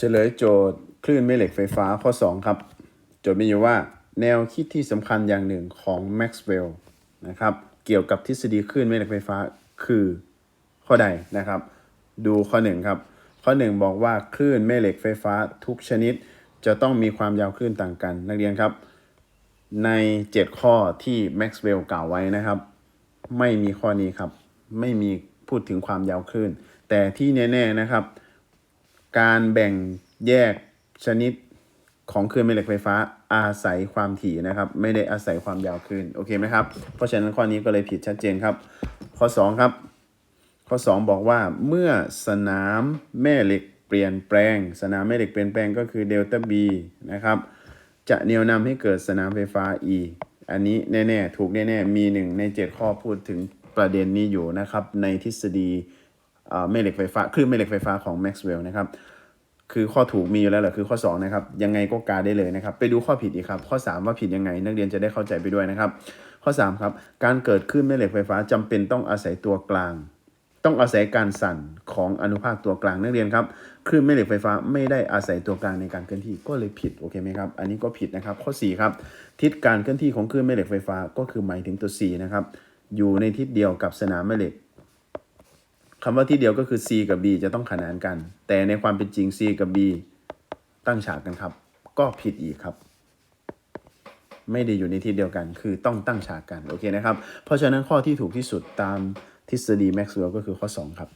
เฉลยโจทย์คลื่นแม่เหล็กไฟฟ้าข้อ 2 ครับ โจทย์มีอยู่ว่า แนวคิดที่สำคัญอย่างหนึ่งของแม็กซ์เวลล์นะครับเกี่ยวกับทฤษฎีคลื่นแม่เหล็กไฟฟ้าคือข้อใดนะครับ ดูข้อ 1 ครับ ข้อ 1 บอกว่าคลื่นแม่เหล็กไฟฟ้าทุกชนิด จะต้องมีความยาวคลื่นต่างกัน นักเรียนครับ ใน 7 ข้อที่แม็กซ์เวลล์กล่าวไว้นะครับ ไม่มีข้อนี้ครับ ไม่มีพูดถึงความยาวคลื่น แต่ที่แน่ๆนะครับ การแบ่งแยกชนิดของคลื่นแม่เหล็กไฟฟ้าอาศัยความถี่นะครับ ไม่ได้อาศัยความยาวคลื่นโอเคไหมครับ เพราะฉะนั้นข้อนี้ก็เลยผิดชัดเจนครับ ข้อ 2 ครับ ข้อ 2 บอกว่าเมื่อสนามแม่เหล็กเปลี่ยนแปลง สนามแม่เหล็กเปลี่ยนแปลงก็คือเดลต้าบีนะครับจะเนี่ยวนำให้เกิดสนามไฟฟ้า E อันนี้แน่ ๆ ถูกแน่ ๆ มีหนึ่งใน 7 ข้อพูดถึงประเด็นนี้อยู่นะครับ ในทฤษฎี แม่เหล็กไฟฟ้าคลื่นแม่เหล็กไฟฟ้าของแม็กซ์เวลล์นะครับคือข้อถูกมีอยู่แล้วแหละคือข้อ2นะครับยังไงก็กาได้เลยนะครับ ไปดูข้อผิดอีกครับ ข้อ 3 ว่าผิดยังไง นักเรียนจะได้เข้าใจไปด้วยนะครับ ข้อ3ครับการเกิดขึ้นแม่เหล็กไฟฟ้าจำเป็นต้องอาศัยตัวกลาง ต้องอาศัยการสั่นของอนุภาคตัวกลางนักเรียนครับคลื่นแม่เหล็กไฟฟ้าไม่ได้อาศัยตัวกลางในการเคลื่อนที่ก็เลยผิดโอเคไหมครับอันนี้ก็ผิดนะครับ ข้อ4ครับทิศการเคลื่อนที่ของคลื่นแม่เหล็กไฟฟ้าก็คือหมายถึงตัว C นะครับอยู่ในทิศเดียวกับสนามแม่เหล็ก คำว่าที่เดียวก็คือ C กับ B จะต้องขนานกัน แต่ในความเป็นจริง C กับ B ตั้งฉากกันครับ ก็ผิดอีกครับ ไม่ได้อยู่ในที่เดียวกัน คือต้องตั้งฉากกัน โอเคนะครับ เพราะฉะนั้นข้อที่ถูกที่สุดตามทฤษฎีแม็กซ์เวลล์ก็คือข้อ 2 ครับ